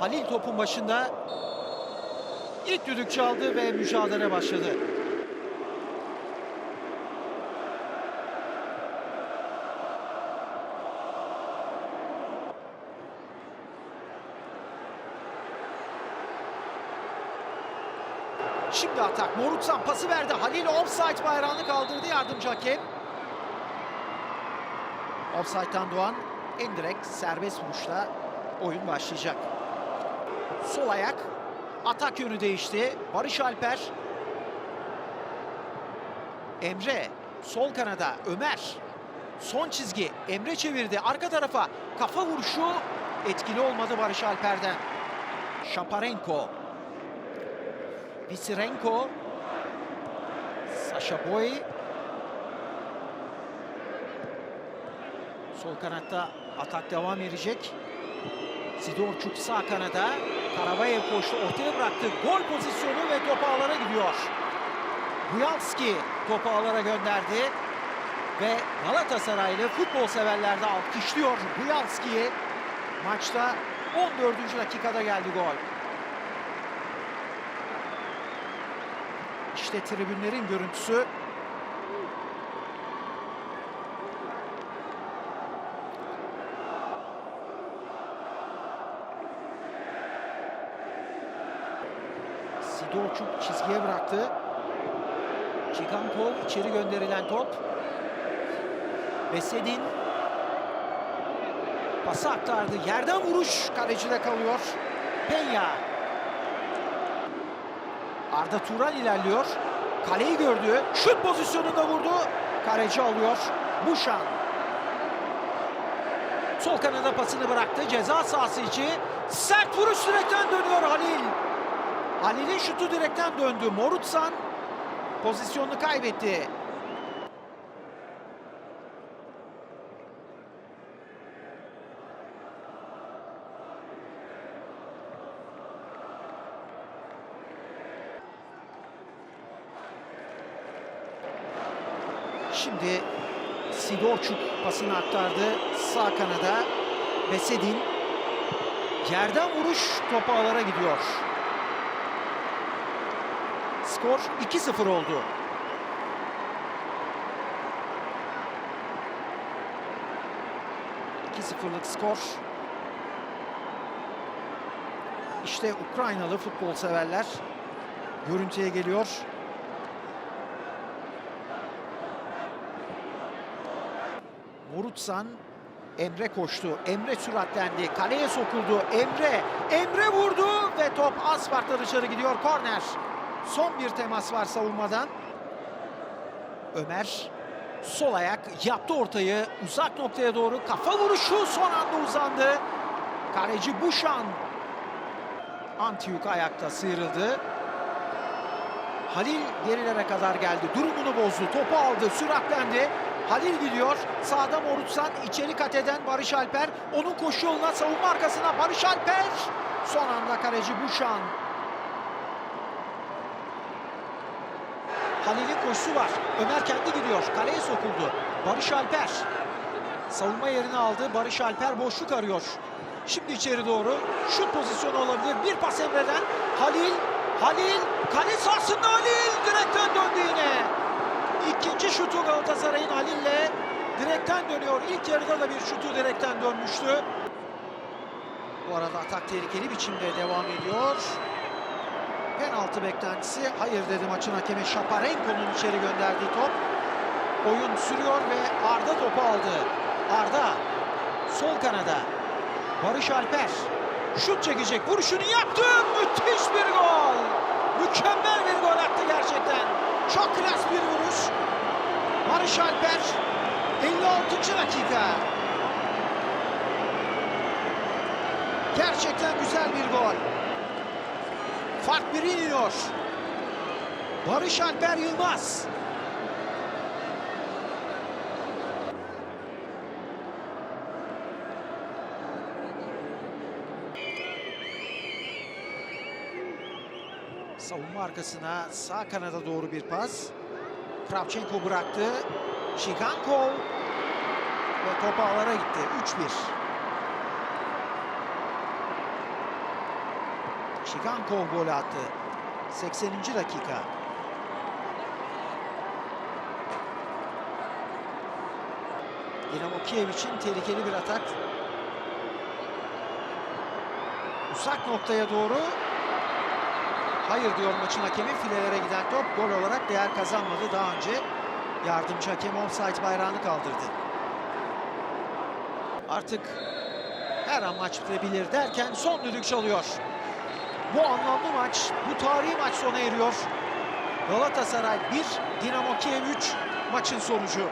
Halil topun başında. İlk düdük çaldı ve mücadele başladı. Şimdi atak. Morutsan pası verdi. Halil offside bayrağını kaldırdı yardımcı hakem. Offside'dan doğan indirekt serbest vuruşla oyun başlayacak. Sol ayak. Atak yönü değişti. Barış Alper. Emre. Sol kanada. Ömer. Son çizgi. Emre çevirdi. Arka tarafa. Kafa vuruşu etkili olmadı Barış Alper'den. Şaparenko. Visirenko. Sasha Boy. Sol kanatta atak devam edecek. Sidorçuk sağ kanada. Karabayev koştu. Ortaya bıraktı. Gol pozisyonu ve top ağlara gidiyor. Buyalski topu ağlara gönderdi. Ve Galatasaraylı futbol severler de alkışlıyor Buyalski'yi. Maçta 14. dakikada geldi gol. İşte tribünlerin görüntüsü. Sidorçuk çizgiye bıraktı. Çikankov içeri gönderilen top. Besedin pası aktardı. Yerden vuruş kalecide kalıyor. Penya. Arda Turan ilerliyor. Kaleyi gördü. Şut pozisyonunda vurdu. Kaleci alıyor. Buşan. Sol kanada pasını bıraktı. Ceza sahası içi. Sert vuruş direkten dönüyor Halil. Halil'in şutu direkten döndü. Morutsan pozisyonunu kaybetti. Şimdi Sidorçuk pasını aktardı sağ kanada. Besedin yerden vuruş topu ağlara gidiyor. Skor 2-0 oldu. ...2-0'lık skor. İşte Ukraynalı futbol severler görüntüye geliyor. Morutsan Emre koştu. Emre süratlendi. Kaleye sokuldu. Emre. Emre vurdu ve top az farkla dışarı gidiyor. Korner. Son bir temas var savunmadan. Ömer sol ayak yaptı ortayı. Uzak noktaya doğru kafa vuruşu son anda uzandı. Kaleci Buşan. Antiyuk ayakta sıyrıldı. Halil gerilere kadar geldi. Durumunu bozdu. Topu aldı. Süratlendi. Halil gidiyor. Sağda Morutsan. içeri kat eden Barış Alper. Onun koşu yoluna savunma arkasına Barış Alper. Son anda kaleci Buşan. Halil'in koşusu var. Ömer kendi gidiyor. Kaleye sokuldu. Barış Alper. Savunma yerini aldı. Barış Alper boşluk arıyor. Şimdi içeri doğru. Şut pozisyonu olabilir. Bir pas Emre'den. Halil. Halil. Kale sahasında Halil. Direkten döndü yine. İkinci şutu Galatasaray'ın Halil'le direkten dönüyor. İlk yarıda da bir şutu direkten dönmüştü. Bu arada atak tehlikeli biçimde devam ediyor. Penaltı beklentisi. Hayır dedi maçın hakemi Şaparenko'nun içeri gönderdiği top. Oyun sürüyor ve Arda topu aldı. Arda sol kanada. Barış Alper şut çekecek. Vuruşunu yaptı. Müthiş bir gol. Mükemmel bir gol attı gerçekten. Çok klas bir vuruş. Barış Alper 56. dakika. Gerçekten güzel bir gol. Fark biri iniyor. Barış Alper Yılmaz. Savunma arkasına sağ kanada doğru bir pas. Kravchenko bıraktı. Şikankov ve top ağlara gitti. 3-1. Şikankov golü attı. 80. dakika. Dinamo Kiev için tehlikeli bir atak. Uzak noktaya doğru. Hayır diyor maçın hakemi. Filelere giden top gol olarak değer kazanmadı. Daha önce yardımcı hakem offside bayrağını kaldırdı. Artık her an maç bitebilir derken son düdük çalıyor. Bu anlamlı maç, bu tarihi maç sona eriyor. Galatasaray 1, Dinamo Kiev 3 maçın sonucu.